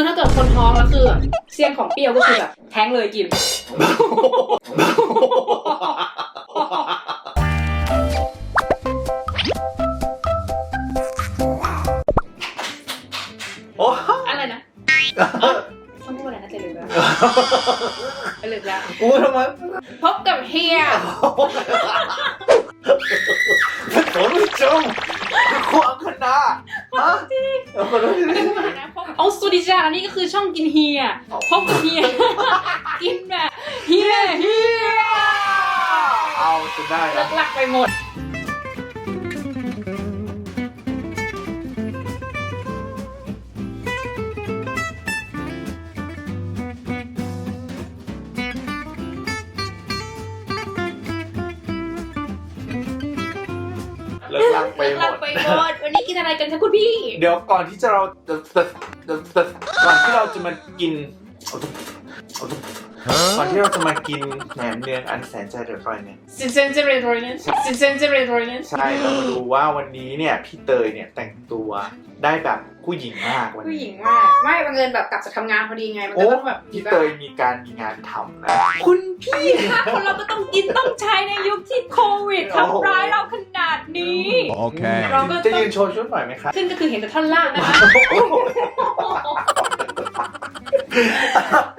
คือถ้าเกิดคนท้องแล้วคือแบบเสี้ยนของเปรี้ยวก็คือแบบแท้งเลยกิน โอ้อะไรนะต้องพูดอะไรนะเจลืมแล้วเจลืมแล้ว กูทำไมพบกับเฮียผมไม่จมความขนาดฮะเอาคนละทีไม่ได้พูดอะไรนะพบ เอาสวัสดีจ้าอันนี้ก็คือช่องกินเฮียพบกับเฮีย กินแบบเฮียเฮียเอาจนได้เลินะกลักไปหมด เลิกลักไปเลิกหมลักดไปหมด วันนี้กินอะไรกันคะคุณพี่ เดี๋ยวก่อนที่จะเรา ก่อนที่เราจะมากินก่อนที่เราจะมากินแหนมเนืองอันแสนใจเดือดร้อนเนี่ย ซินเซนเจเรโรยเนนซินเซนเจเรโรยเนนใช่เรามาดูว่าวันนี้เนี่ยพี่เตยเนี่ยแต่งตัวได้แบบผู้หญิงมากวันผู้หนี้ญิงมากไม่บังเอิญแบบกลับจากทำงานพอดีไงมันก็ต้องแบบพี่เตยมีการมีงานทำนะ คุณพี่คะคนเราก็ต้องกินต้องใช้ในยุคที่โควิดทำร้ายเราข นาดนี้ Okay. เราก็จะต้องยืนโชว์ชุดหน่อยไหมครับขึ้นก็คือเห็นแต่ท่อนล่างนะคะ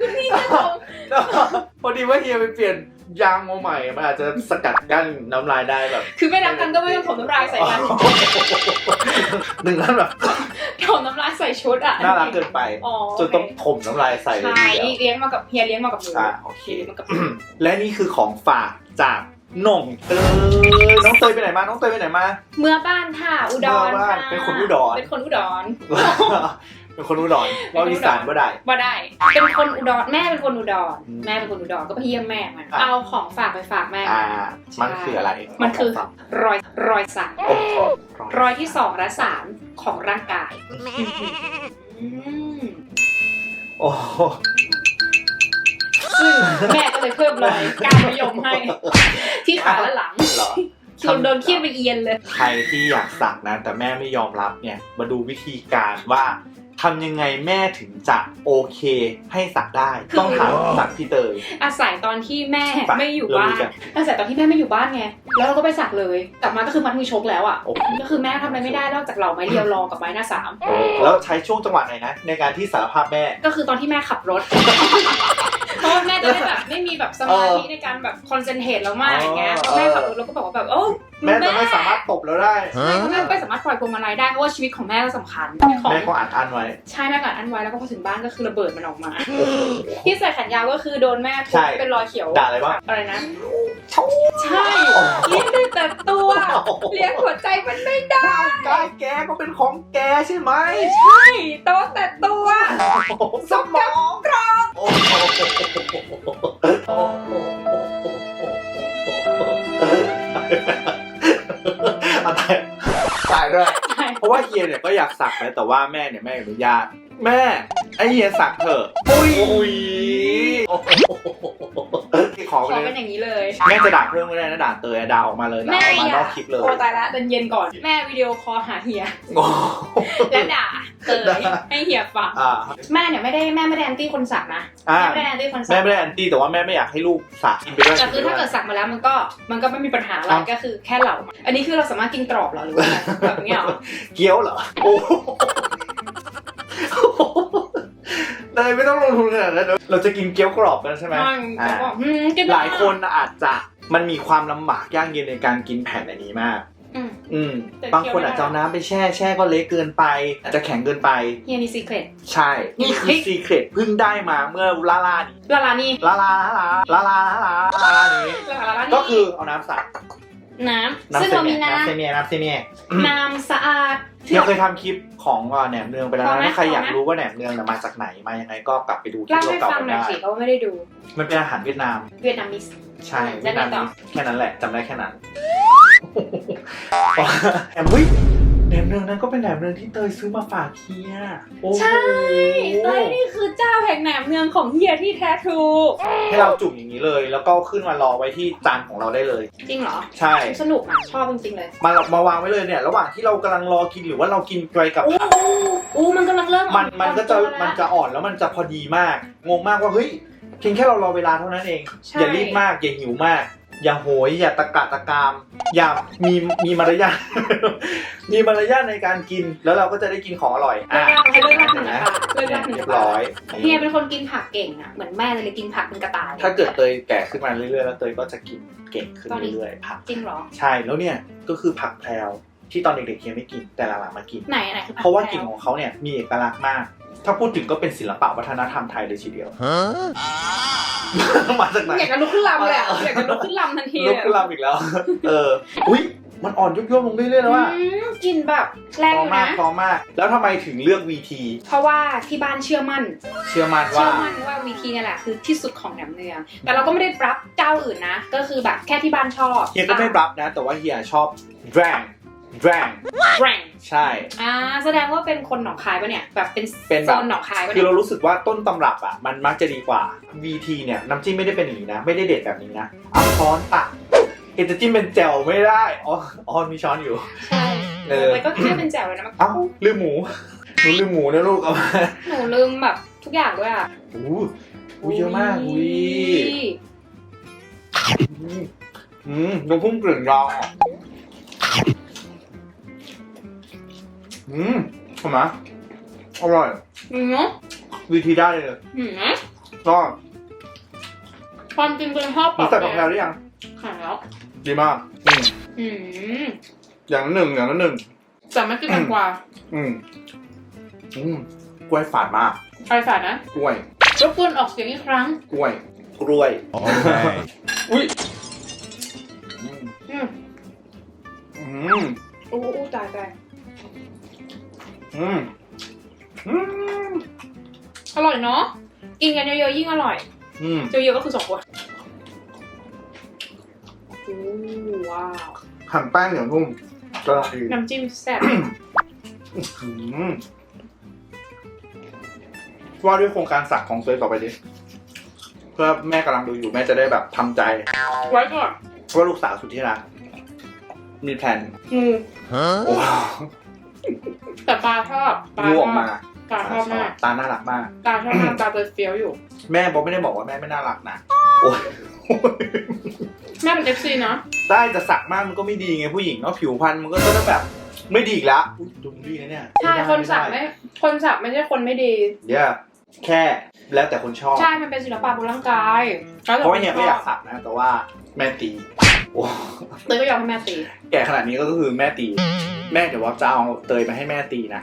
คุณพี่จะชมพอดีว่าเฮียไปเปลี่ยนยางมาใหม่มันอาจจะสกัดกั้นน้ำลายได้แบบคือไม่รักกันก็ไม่ต้องถมน้ำลายใส่กันหนึ่งนั้นแบบถมน้ำลายใส่ชุดอะ น่ารักเกินไปอ๋อ จนต้องถมน้ำลายใส่เลยใช่ทีเดียวนี่เลี้ยงมากับเฮียเลี้ยงมากับหนูอ่าโอเค เฮียเลี้ยงมากับหนูและนี่คือของฝากจาก น้องเตยน้องเตยไปไหนมาน้องเตยไปไหนมา เมื่อบ้านค่ะ อุดรเมื่อบ้านค่ะเป็นคนอุดร เป็นคนอุดรเป็นคนอุดรเราอีสานบ่ได้ บ่ได้ เป็นคนอุดรแม่เป็นคนอุดรอืมแม่เป็นคนอุดรก็ไปเยี่ยมแม่มาอะ เอาของฝากไปฝากแม่อ่ามามันคืออะไรมันคือรอยรอยสักโอ้โหรอยที่สองและสามของร่างกายอืมโอ้โห ซึ่งแม่ก็เลยเพิ่มรอยการมะยมให้ ที่ขาและหลังเหรอจนโดนเคี่ยนไปเอียนเลย ใครที่อยากสักนะแต่แม่ไม่ยอมรับเนี่ยมาดูวิธีการว่าทำยังไงแม่ถึงจะโอเคให้สักได้ ต้องถามสักพี่เตย อาศัยตอนที่แม่ไปไม่อยู่บ้านเรารู้จักอาศัยตอนที่แม่ไม่อยู่บ้านไงแล้วเราก็ไปสักเลยกลับมาก็คือมัดมือชกแล้วอะโอ้โหก็คือแม่ทำอะไรไม่ได้นอกจากเหล่าไม้เรียวรอกับไม้หน้าสามแล้วใช้ช่วงจังหวะไหนนะในการที่สารภาพแม่ ก็คือตอนที่แม่ขับรถ เพราะว่าแม่จะได้แบบไม่มีแบบสมาธิในการแบบคอนเซนเทรตแล้วมากอย่างเงี้ยอ๋อเพราะแม่ขับรถเราก็บอกว่าแบบโอ้แม่จะไม่สามารถตบเราได้ใช่เพราะแม่ไม่สามารถปล่อยพวงมาลัยได้เพราะว่าชีวิตของแม่ก็สำคัญของแม่ก็อัดอั้นไว้ใช่แม่กัดอันไว้แล้วก็พอถึงบ้านก็คือระเบิดมันออกมาที่ใส่แขนยาวก็คือโดนแม่ทุใช่บเป็นรอยเขียวด่าอะไรบ้างอะไรนะใช่เลี้ยงได้แต่ตัวเลี้ยงหัวใจมันไม่ได้กายแกก็เป็นของแกใช่ไหมใช่โตแต่ตัวสมองกร ตายตายด้วย เพราะว่าเฮียเนี่ยก็อยากสักนะแต่ว่าแม่เนี่ยไม่อนุญาต แม่ไอเฮียสักเถอะอุ้ยขอขไปอเลเป็นยอย่างนี้เลย แม่จะด่าเพื่อนไม่ได้นะด่าเตยอะด่าออกมาเลยด่าแม่ออกมาอนยาอกคลิปเลยโอ้ตายละเดินเย็นก่อนแม่วิดีโอคอลหาเฮียโอ้และด่าเตยให้เฮียฟังอ่าแม่เนี่ยไม่ได้แม่ไม่ได้แอนตี้คนสักนะอ่าแม่ไม่ได้แอนตี้คนสัแม่กไม่ได้แอนตี้แต่ว่าแม่ไม่อยากให้ลูกสักกินไปด้วยแต่คือถ้าเกิดสักมาแล้วมันก็มันก็ไม่มีปัญหาอะไรก็คือแค่เหล่ามาอันนี้คือเราสามารถกินกรอบเหรอหรือว่าไงแบบเนี้ยเหรอเกี๊ยวเหรอ โอ้โหเลยไม่ต้องลงทุนขนาดนั้นเราจะกินเกี๊ยวกรอบกันใช่ไหมไม่อ่าก็บอกอืมกินหลายคนอาจจะมันมีความลำบากยากเย็นในการกินแผ่นอันนี้มาก อืมอืมแต่บางคนเคี้ยวได้อาจจะเอาน้ำไปแช่ แช่ก็เละเกินไป อาจจะแข็งเกินไปเฮียนี่ซีเครตใช่ นี่คือซีเครตเพิ่งได้มาเมื่อลาลานี้ลาลานี่ลาลาลาลาลาลาลาลานี้ลาลาลานี่ก็คือเอาน้ำใส่ น้ำน้ำซึ่งเซเราเมีมียน้น้ำเซเมียน้ำเซเมียำน้ำสะอาด เราเคยทำคลิปของเอ่อแหนมเนืองไปแล้วพอนะไหมถ้าใครอยากพอไหมรู้ว่าแหนมเนืองน่ะมาจากไหนมายังไงก็กลับไปดูคลิเล่าปให้เก่าฟังๆหน่อยได้สิเพราะว่าไม่ได้ดูมันเป็นอาหารเวียดนาม เวียดนามิส ใช่แล้เวีวยดไงนามต่อ แค่นั้นแหละจำได้แค่นั้น แอมวิ แหนมเนืองนั้นก็เป็นแหนมเนืองที่เตยซื้อมาฝากเฮียโอ้โหใช่เต้ยนี่คือเจ้าแห่งแหนมเนืองของเฮียที่แท้ทรูให้เราจุ่มอย่างนี้เลย แล้วก็ขึ้นมารอไว้ที่จานของเราได้เลย จริงเหรอใช่ สนุกอะชอบจริงๆเลย มามาวางไว้เลยเนี่ย ระหว่างที่เรากำลังรอกินหรือว่าเรากินไกลกับ อู้ผักอู้มันกำลังเริ่มมันมันก็จะอ่อตัวแล้วมันจะอ่อนแล้วมันจะพอดีมาก งงมากว่าเฮ้ยเพียงแค่เรารอเวลาเท่านั้นเองใช่อย่ารีบมากอย่าหิวมาก อย่าโหย อย่าตะกะตะกาม อย่ามีมีมารยาท มีมารยาทในการกิน แล้วเราก็จะได้กินของอร่อยเลิอะกลากให้เลิกลากหนึ่งนะคะเลิกลากหนึ่งเรียนะบร้อย เฮียเป็นคนกินผักเก่งอะ เหมือนแม่เลยกินผักเป็นกระต่าย ถ้าเกิดเตยแก่ขึ้นมาเรื่อยๆ แล้วเตยก็จะกินเก่งขึ้นเรื่อยๆผัก จริงเหรอ ใช่ แล้วเนี่ยก็คือผักแพรวที่ตอนเด็กๆเฮียไม่กิน แต่หลังๆมากิน ไหนไหนคือผักเพราะว่าแพกลิ่นของเขาเนี่ยมีเอกลักษณ์มาก ถ้าพูดถึงก็เป็นศิลปะวัฒนธรรมไทยเลยทีเดียว มาจากไหนอยากจะลุกขึ้นลำเลยอะอยากจะลุกขึ้นลำทันทีลุเลกยขึ้นลำอีกแล้ว เออ อุ้ยมันอ่อนยุบๆลงเรื่อยๆแล้วว่าอืมกินแบบแรงพออยู่มากนะ พอมาก แล้วทำไมถึงเลือก VT เพราะว่าที่บ้านเชื่อมั่น เชื่อมั่นเชื่ว่าอมั่นว่าวีทีเนี่ยแหละคือที่สุดของแหนมเนือง แต่เราก็ไม่ได้รับเจ้าอื่นนะ ก็คือแบบแค่ที่บ้านชอบเฮียก็ไม่รับนะ แต่ว่าเฮียชอบแดง แดงแรงใช่ อ่าแสดงว่าเป็นคนหนองคายปะเนี่ย แบบเป็นเป็นโซแบบ นหนองคายปะคือเนี่ยเรารู้สึกว่าต้นตำรับอะมันมักจะดีกว่า VT เนี่ยน้ำจิ้มไม่ได้เป็นอย่างนี้นะ ไม่ได้เด็ดแบบนี้นะเอาช้อนตักเห็นจะจิ้มเป็นแจ่วไม่ได้อ๋ออ๋อมีช้อนอยู่ ใช่เออ มันก็แค่เป็นแจ่วเลยนะมันเอ้าลืมหมูหนูลืมหมูนะลูกเอามาหนูลืมแบบทุกอย่างด้วยอะอู้อู้เยอะมากอุ้ย อืมอืมน้ำพุ่งกลิ่นรองอะ อืมใช่ไหมอร่อยอืมเนาะวิธีได้เลยอืมก็ความจริงเป็นชอบรู้จักกับแพรวหรือยังขายแล้วดีมาก อืมอืมอย่างละหนึ่งอย่างละหนึ่ง แต่ไม่กินแตงกวาอืมอืมกล้วยฝาดมากใครฝาดนะกล้วย รบกวนออกเสียงอีกครั้งกล้วย กล้วย Okay. อุ้ยอืมอืมอืมอู้อู้ตายตาย อืมอืมอร่อยเนาะ กินกันเยอะๆยิ่งอร่อย อืมเยอะๆก็คือสองคนโอ้ว้าว หั่นแป้งเหนียวนุ่มกำลังดีน้ำจิ้มแซ่บ อืมว่าด้วยโครงการสักของเซยต่อไปดิเพื่อแม่กำลังดูอยู่แม่จะได้แบบทำใจไว้ก่อนว่าลูกสาวสุดที่รักมีแผนงู Huh? โอ้ แต่ปลาชอบปลางูชอออบกมาปลาชอบมากตาน่ารักมากปลาชอบมากปลาเฟี้ยวอยู่ แม่บอกไม่ได้บอกว่าแม่ไม่น่ารักนะโอ้ยแม่เป็นเอฟซีเนาะได้จะสักมากมันก็ไม่ดีไงผู้หญิงเนาะผิวพรรณมันก็จะแบบไม่ดีอีกแล้วอุ๊ยดูดีนะเนี่ยใช่ด้คนสักด้ไม่คนสักไม่ใช่คนไม่ดีเดี๋ยวแค่แล้วแต่คนชอบ ใช่ มันเป็นศิลปะบนร่างกายเพราะว่าเนี่ยก็อยากสักนะ แต่ว่าแม่ตี โอ้เตยก็ยอมให้แม่ตี แก่ขนาดนี้ก็คือแม่ตี แม่เดี๋ยวว่าจะเอาเตยมาให้แม่ตีนะ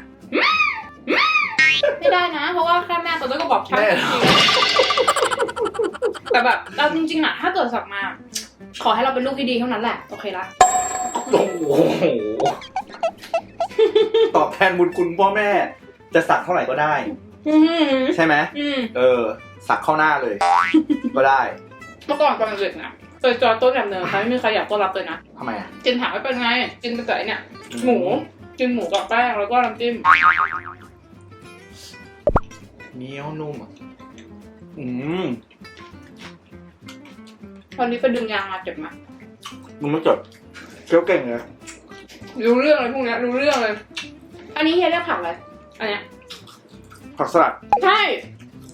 ไม่ได้นะ เพราะว่าแค่แม่เตยก็บอกช่างแม่ตีแต่แบบเอาจริงๆอะถ้าเกิดสักมา ขอให้เราเป็นลูกที่ดีเท่านั้นแหละ โอเคละ โอ้โหตอบแทนบุญคุณพ่อแม่ จะสักเท่าไหร่ก็ได้ อืมใช่ไหมอืมเออ สักเข้าหน้าเลย ก็ได้ เมื่อก่อนตอนเด็กนะ เตยจอดต้นแบบเนินค่ะไม่มีใครอยากต้อนรับเลยนะทำไมอะกินถามไม่เป็นไง กินไปแต่ไอ้เนี่ย หมู กินหมูกับแป้งแล้วก็น้ำจิ้มเหนียวนุ่มอะอืมวันนี้ไปดึงยางมาเจ็บมามึงไม่จดเคี้ยวเก่งเลยรู้เรื่องเลยพวกเนี้ยรู้เรื่องเลย อันนี้เฮียเรียกผักอะไรอันเนี้ยผักสลัด ใช่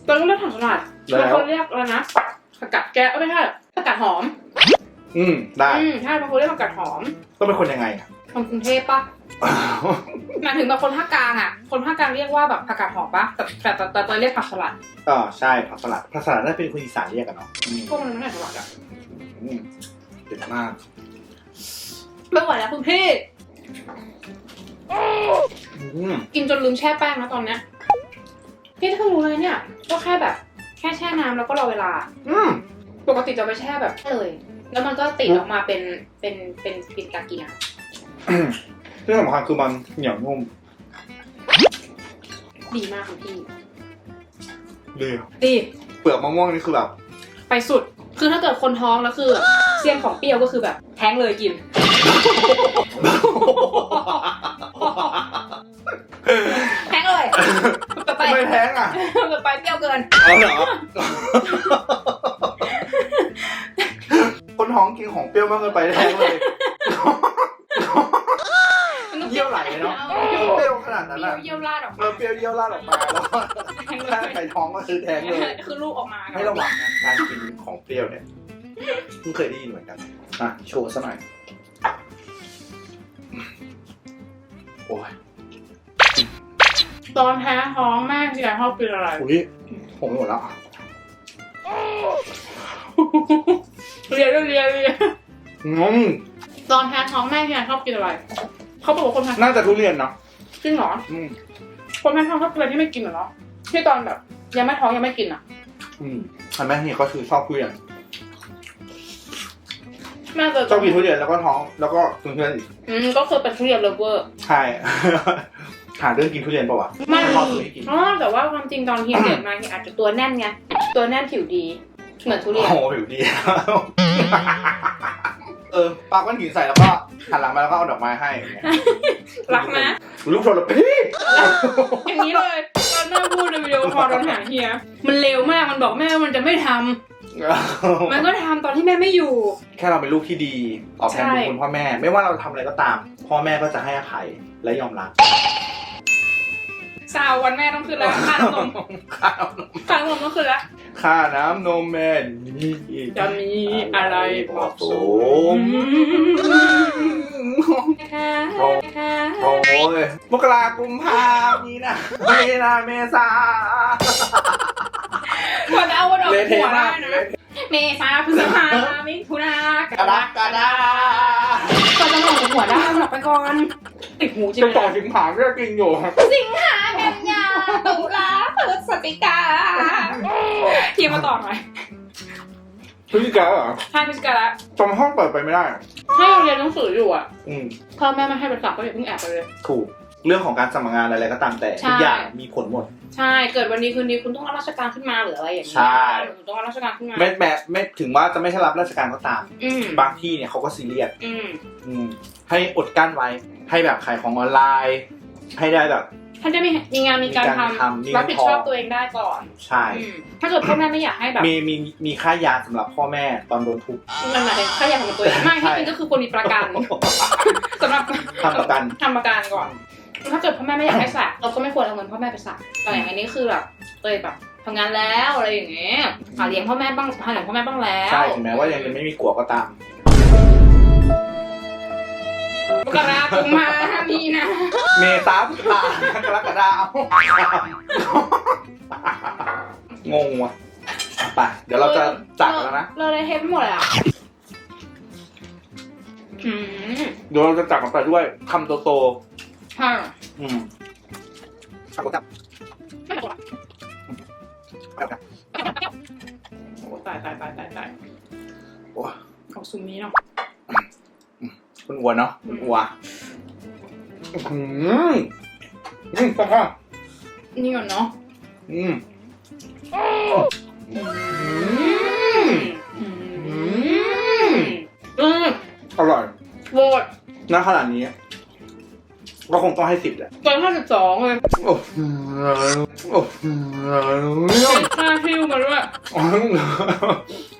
ตอนก็เรียกผักสลัดแล้วบางคนเรียกอะไรนะผักกาดแก้วเอ้ยไม่ใช่ ผักกาดหอมอืมได้อืมใช่บางคนเรียกผักกาดหอมต้องเป็นคนยังไงอะคนกรุงเทพปะหมายถึงแบบคนภาคกลางอะ คนภาคกลางเรียกว่าแบบผักกาดหอมปะแต่แต่แต่แต่ตอนเรียกผักสลัดอ๋อใช่ผักสลัดผักสลัดน่าจะเป็นคนอีสานเรียกกันเนาะอืมพวกมันไม่ได้สลัดอะอืมเด็ดมาก ไม่ไหวแล้วคุณพี่อืมกินจนลืมแช่แป้งนะตอนเนี้ยพี่เพิ่งรู้เลยเนี่ยว่าแค่แบบ แค่แช่น้ำแล้วก็รอเวลา อืม ปกติจะไปแช่แบบเลย แล้วมันก็ติดออกมาเป็นเป็นเป็นปิดกากีนะที่สำคัญคือมันเหนียวนุ่มดีมากคุณพี่ดีดีเปลือกมะม่วงนี่คือแบบ ไปสุดคือถ้าเกิดคนท้องแล้วคือเสี่ยงของเปรี้ยวก็คือแบบแท้งเลยกินโอ้แพ้เลยต่อไปทำไมแพ้งอะต่อไปเปรี้ยวเกินเอาเหรอคนท้ องกินของเปรี้ยวมากเกินไปแท้งเลย เยี่ยวไหลเนาะ เปรี้ยวขนาดเปนั้นรี้ยอะวเยี่ยวราดออกเออเปรี้ยวเยี่ยวราดออกมาแล้วก็แทงเลถ้ายใครท้องก็คือแทงเลย คือลูกออกมาให้ระวังนะการกินของเปรี้ยวเนี่ยเพิ่งเคยได้ยินเหมือนกันอะโชว์ซะหน่อยโอ้ยตอนแพ้ท้องแม่ที่ชอบกินอะไร อุ้ยผมหมดแล้ว เรียนเรียนเรียนงงตอนแพ้ท้องแม่ที่ชอบกินอะไร เขาบอกว่าคนแพ้น่าจะทุเรียนเนาะจริงเหรออืมคนแพ้ท้องชอบกินอะไรที่ไม่กินเหรอที่ตอนแบบ ยังไม่ท้องยังไม่กินอะ อืมอันแม่เนี่ยก็คือชอบทุเรียนแม่จะชอบกินทุเรียนแล้วก็ท้องแล้วก็กินทุเรียนอีกอืมก็คือเป็นทุเรียนเลฟเวอร์ใช่หาเรื่องกินทุเรียนเปล่าวะไม่ชอบไม่กินอ๋อแต่ว่าความจริงตอนที่เกิดมาเนี่ยอาจจะตัวแน่นไงตัวแน่นผิวดี เหมือนทุเรียน โอ้โหผิวดีเออปาก้อนหินใส่แล้วก็หันหลังมาแล้วก็เอาดอกไม้ให้อย่างเงี้ยรักนะ ลูกโทรศัพท์พี่อย่างนี้เลยตอนแม่พูดในวิดีโอคอลตอนหาเฮีย มันเร็วมากมันบอกแม่ว่ามันจะไม่ทำมันก็ทำตอนที่แม่ไม่อยู่ แค่เราเป็นลูกที่ดีตอบแทนใช่บุญคุณพ่อแม่ ไม่ว่าเราทำอะไรก็ตาม พ่อแม่ก็จะให้อภัยและยอมรับ สาววันแม่ต้องขึ้นแล้วค่าน้ำนมค่าค่าน้ำนมต้องขึ้นแล้วค่าน้ำนมแม่นี่จะมีอะไรเหมาะสมโอ้ยมกรากุมภามีนามีนาเมษากว่าจะเอาวันออกเละหัเทะวได้มากนะเมษาพฤษภามิถุนากกระดักกระดาก่อนจะออกจากหัวได้มันออกไปก่อนติดหูจริงจะต่อสิงหาเรื่องกินอยู่สิงหากันยา ตุลาพฤศจิกาทีมาต่อหน่อยพฤศจิกาเหรอใช่พฤศจิกาละจำห้องเปิดไปไม่ได้อะให้เราเรียนหนังสืออยู่อะอืมพ่อแม่ไม่ให้ไปสอบก็อย่าเพิ่งแอบไปเลย ถูก เรื่องของการสมัครงานอะไรก็ตามแต่ใช่ทุกอย่างมีผลหมด ใช่ เกิดวันนี้คืนนี้คุณต้องรับราชการขึ้นมาหรืออะไรอย่างเงี้ยใช่ คุณต้องรับราชการขึ้นมาไม่แม้ไม่ถึงว่าจะไม่ใช่รับราชการก็ตาม อืมบางที่เนี่ยเขาก็ซีเรียส อืม อืมให้อดกั้นไว้ให้แบบขายของออนไลน์ ให้ได้แบบ ท่านจะมีมีงานมีการมีการทำทำมีเงินรับผิดชอบทอง ตัวเองได้ก่อนใช่ อืมถ้าเกิดพ่อแม่ไม่อยากให้แบบมีมีมีค่ายาสำหรับพ่อแม่ตอนโดนทุบ มันหมายถึงถ้าอยากทำกับตัวเองไม่ใช่ ที่จริงก็คือควรมีประกันสำหรับทำประกัน ทำประกันก่อน ถ้าเกิดพ่อแม่ไม่อยากให้สักเราก็ไม่ควรเอาเงินพ่อแม่ไปสักแต่อย่างอันนี้คือแบบตัวเองแบบทำงานแล้วอะไรอย่างเงี้ยหาเลี้ยงพ่อแม่บ้างหาเลี้ยงพ่อแม่บ้างแล้ว ใช่ถึงแม้ว่ายังจะไม่มีกัวก็ตาม มกราคมมามีนะ เมษาพฤษภากรกฎาคมงงว่ะอะไปเดี๋ยวเราจะจากกันแล้วนะ เราเลยเทปไปหมดเลยอะอืมเดี๋ยวเราจะจากกันไปด้วยคำโตใช่ๆอืมขับรถกลับไม่ถูกอะกลับกลับโอ้ตายตายตายตายตายโอ้เอาซูมนี้เนาะ คุณอัวเนาะคุณอัวอืมอืมต้องนี่ก่อนเนาะอืมอืมอืมอืมอร่อยโหวตณขนาดนี้ ก็คงต้องให้สิบแหละตอนห้าสิบสองเลยโอ้โหโอ้โหเป็นค่าฮิ้วมาด้วย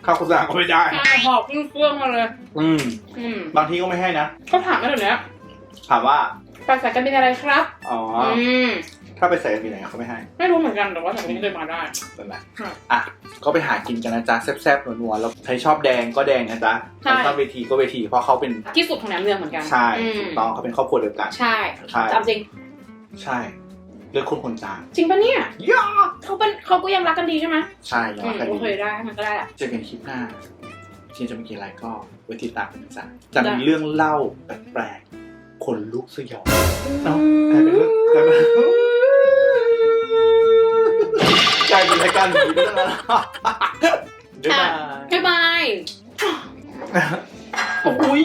ค่าโฆษณาก็ไม่ได้ ค่าหอบขึ้นเครื่องมาเลย อืม อืมบางทีก็ไม่ให้นะเขาถามกันเดี๋ยวนี้ถามว่าไปสายการบินอะไรครับ อ๋อ อืม ถ้าไปใส่มีไหนเขาไม่ให้ ไม่รู้เหมือนกันแต่ว่าสายการบินเคยมาได้เป็นไรค่ะอะ ก็ไปหากินกันนะจ๊ะ แซ่บๆนัวๆแล้วใครชอบแดงก็แดงนะจ๊ะใช่ใครชอบเวทีก็เวที เพราะเขาเป็น ที่สุดของแหนมเนืองเหมือนกันใช่อืมถูกต้องเขาเป็นครอบครัวเดียวกัน ใช่ใช่ จำจริง ใช่เลือกคนคนจางจริงปะเนี่ยย่าเขาเป็นเขาก็ยังรักกันดีใช่ไหมใช่ยังอืรัมกกันโอดีเคได้มันก็ได้แหละ เจอกันคลิปหน้าที่จะมีกี่อะไรก็ไว้ติดตามกันนะจ๊ะจะได้มีเรื่องเล่าแปลกๆคนลุกสยองเอ้ากลายเป็นเรื่องกลายเป็น กลายเป็นรายการผีไปแล้วนะบ๊ายบาย บ๊ายบาย โอ้ย